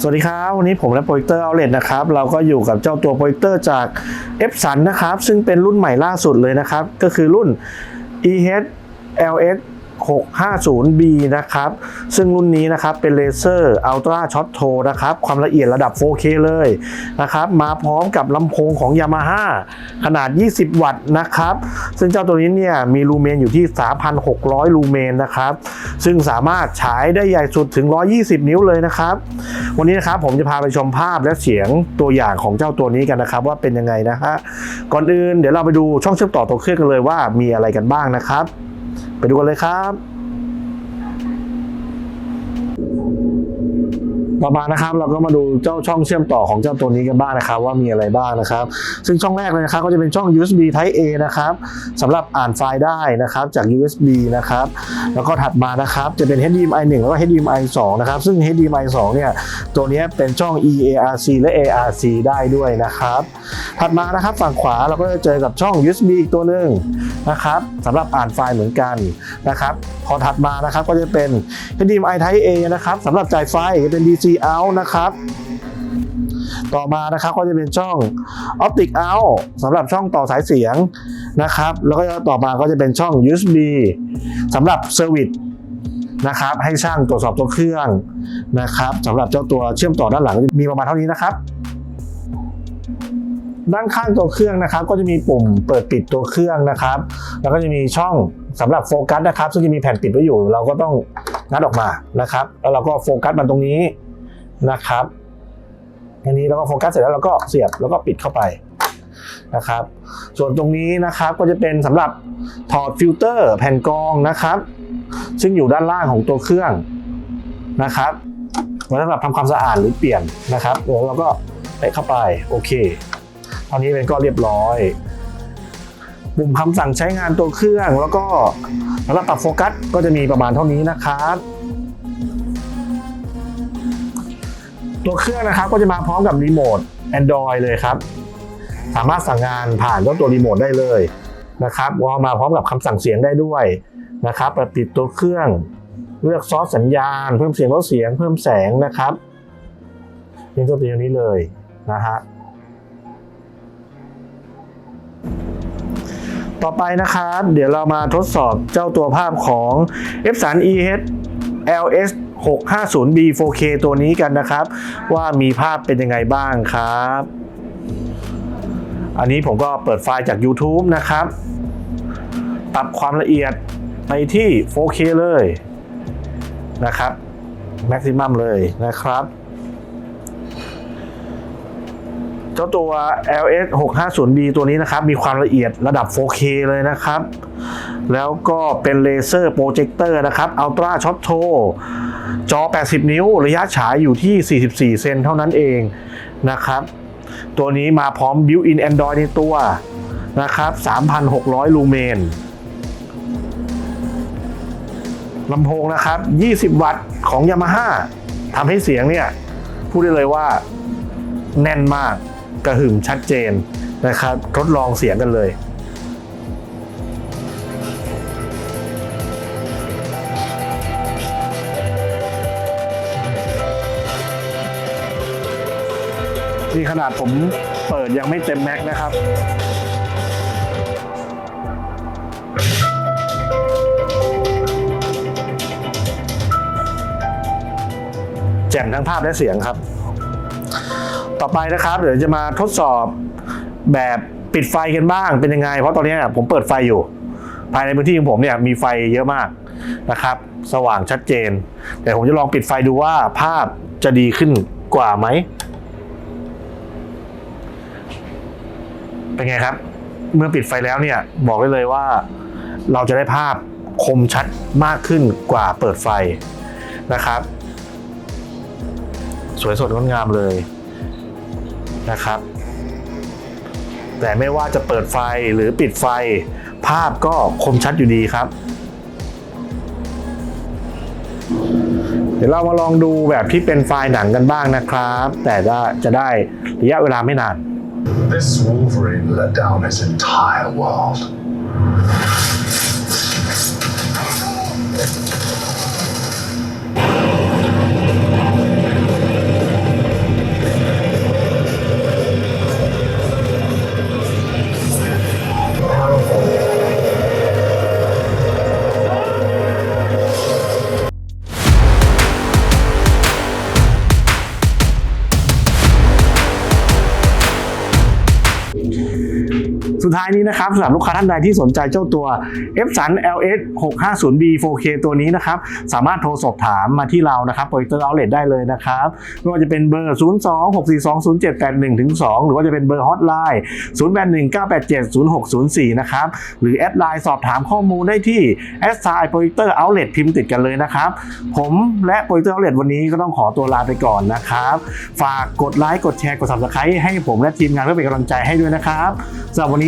สวัสดีครับ วันนี้ผมและโปรเจคเตอร์เอาเลตนะครับ เราก็อยู่กับเจ้าตัวโปรเจคเตอร์จาก f อ n นะครับ ซึ่งเป็นรุ่นใหม่ล่าสุดเลยนะครับ ก็คือรุ่น EH LS 650B นะครับ ซึ่งรุ่นนี้นะครับเป็นเลเซอร์อัลตราช็อตโทนะครับ ความละเอียดระดับ 4K เลยนะครับ มาพร้อมกับลำโพงของ Yamaha ขนาด 20 วัตต์นะครับ ซึ่งเจ้าตัวนี้เนี่ยมีลูเมนอยู่ที่ 3,600 ลูเมนนะครับ ซึ่งสามารถฉายได้ใหญ่สุดถึง 120 นิ้วเลยนะครับ วันนี้นะครับผมจะพาไปชมภาพและเสียงตัวอย่างของเจ้าตัวนี้กันนะครับ ว่าเป็นยังไงนะฮะก่อนอื่นเดี๋ยวเราไปดูช่องเชื่อมต่อตัวเครื่องกันเลยว่ามีอะไรกันบ้างนะครับ ไปดูกันเลยครับ ต่อมานะครับเราก็มาดูเจ้าช่องเชื่อมต่อของเจ้าตัวนี้กันบ้างนะครับว่ามีอะไรบ้างนะครับ ซึ่งช่องแรกเลยนะครับก็จะเป็นช่อง USB Type A นะครับสำหรับอ่านไฟล์ได้นะครับจาก USB นะครับแล้วก็ถัดมานะครับจะเป็น HDMI 1 แล้วก็ HDMI 2 นะครับ ซึ่ง HDMI 2 เนี่ยตัวนี้เป็นช่อง EARC และ ARC ได้ด้วยนะครับ ถัดมานะครับฝั่งขวาเราก็จะเจอกับช่อง USB อีกตัวหนึ่งนะครับสำหรับอ่านไฟล์เหมือนกันนะครับพอถัดมานะครับก็จะเป็น HDMI Type A นะครับสำหรับจ่ายไฟจะเป็น DC out นะครับต่อมานะครับก็จะเป็นช่อง Optic out สำหรับช่องต่อสายเสียงนะครับ แล้วก็ต่อมาก็จะเป็นช่อง USB สำหรับ Service นะครับ ให้ช่างตรวจสอบตัวเครื่องนะครับสำหรับเจ้าตัวเชื่อมต่อด้านหลังมีประมาณเท่านี้นะครับ ด้านข้างตัวเครื่องนะครับ ก็จะมีปุ่มเปิดปิดตัวเครื่องนะครับ แล้วก็จะมีช่องสำหรับโฟกัสนะครับ ซึ่งจะมีแผ่นปิดไว้อยู่ เราก็ต้องงัดออกมานะครับ แล้วเราก็โฟกัสมันตรงนี้ นะครับอันนี้เราก็โฟกัสเสร็จแล้วเราก็เสียบแล้วก็ปิดเข้าไปนะครับ ส่วนตรงนี้นะครับก็จะเป็นสำหรับถอดฟิลเตอร์แผ่นกรองนะครับ ซึ่งอยู่ด้านล่างของตัวเครื่องนะครับไว้สำหรับทำความสะอาดหรือเปลี่ยนนะครับเดี๋ยวเราก็เตะเข้าไปโอเคตอนนี้เป็นก็เรียบร้อยปุ่มคำสั่งใช้งานตัวเครื่อง แล้วก็สำหรับปรับโฟกัสก็จะมีประมาณเท่านี้นะครับ ตัวเครื่องนะครับก็จะมาพร้อมกับรีโมท Android เลยครับ สามารถสั่งงานผ่านเจ้าตัวรีโมทได้เลยนะครับวอมาพร้อมกับคำสั่งเสียงได้ด้วยนะครับเปิดปิดตัวเครื่อง เลือกซอสสัญญาณ เพิ่มเสียงลดเสียง เพิ่มแสงนะครับเป็นตัวตัวนี้เลยนะฮะต่อไปนะครับ เดี๋ยวเรามาทดสอบเจ้าตัวภาพของ f 3 EH LS 650B 4K ตัวนี้กันนะครับ ว่ามีภาพเป็นยังไงบ้างครับ อันนี้ผมก็เปิดไฟล์จาก YouTube นะครับ ปรับความละเอียดไปที่ 4K เลยนะครับ Maximum เลยนะครับ เจ้าตัว LS 650B ตัวนี้นะครับ มีความละเอียดระดับ 4K เลยนะครับ แล้วก็เป็นเลเซอร์โปรเจคเตอร์นะครับอัลตราช็อตโท จอ 80 นิ้ว ระยะฉายอยู่ที่ 44 เซนเท่านั้นเองนะครับ ตัวนี้มาพร้อม Built-in Android ในตัวนะครับ 3,600 ลูเมนลำโพงนะครับ 20 วัตต์ของ Yamaha ทำให้เสียงเนี่ย พูดได้เลยว่าแน่นมากกระหึ่มชัดเจนนะครับ ทดลองเสียงกันเลย นี่ขนาดผมเปิดยังไม่เต็มแม็กนะครับ แจ่มทั้งภาพและเสียงครับ ต่อไปนะครับ เดี๋ยวจะมาทดสอบแบบปิดไฟกันบ้างเป็นยังไง เพราะตอนนี้ผมเปิดไฟอยู่ ภายในพื้นที่ของผมเนี่ยมีไฟเยอะมากนะครับ สว่างชัดเจน แต่ผมจะลองปิดไฟดูว่าภาพจะดีขึ้นกว่าไหม เป็นไงครับ เมื่อปิดไฟแล้วเนี่ยบอกได้เลยว่าเราจะได้ภาพคมชัดมากขึ้นกว่าเปิดไฟนะครับ สวยสดงดงามเลยนะครับ แต่ไม่ว่าจะเปิดไฟหรือปิดไฟ ภาพก็คมชัดอยู่ดีครับ เดี๋ยวเรามาลองดูแบบที่เป็นไฟล์หนังกันบ้างนะครับ แต่จะได้ระยะเวลาไม่นาน This Wolverine let down his entire world. Thank you. สุดท้ายนี้นะครับสำหรับลูกค้าท่านใดที่สนใจเจ้าตัว f 3 LS 650B 4K ตัวนี้นะครับสามารถโทรสอบถามมาที่เรานะครับ Pointer Outlet ได้เลยนะครับไม่ว่าจะเป็นเบอร์ 0 2 6 4 2 0 7 8 1ถึง2หรือว่าจะเป็นเบอร์ฮอตไลน์0 8 1 9 8 7 0 6 0 4นะครับหรือแอดไลน์สอบถามข้อมูลได้ที่ s i Pointer Outlet พิมพ์ติดกันเลยนะครับผมและ Pointer Outlet วันนี้ก็ต้องขอตัวลาไปก่อนนะครับ ฝากกดไลค์กดแชร์กด subscribe ให้ผมและทีมงานเพื่อเป็นกำลังใจให้ด้วยนะครับสำหรับวันนี้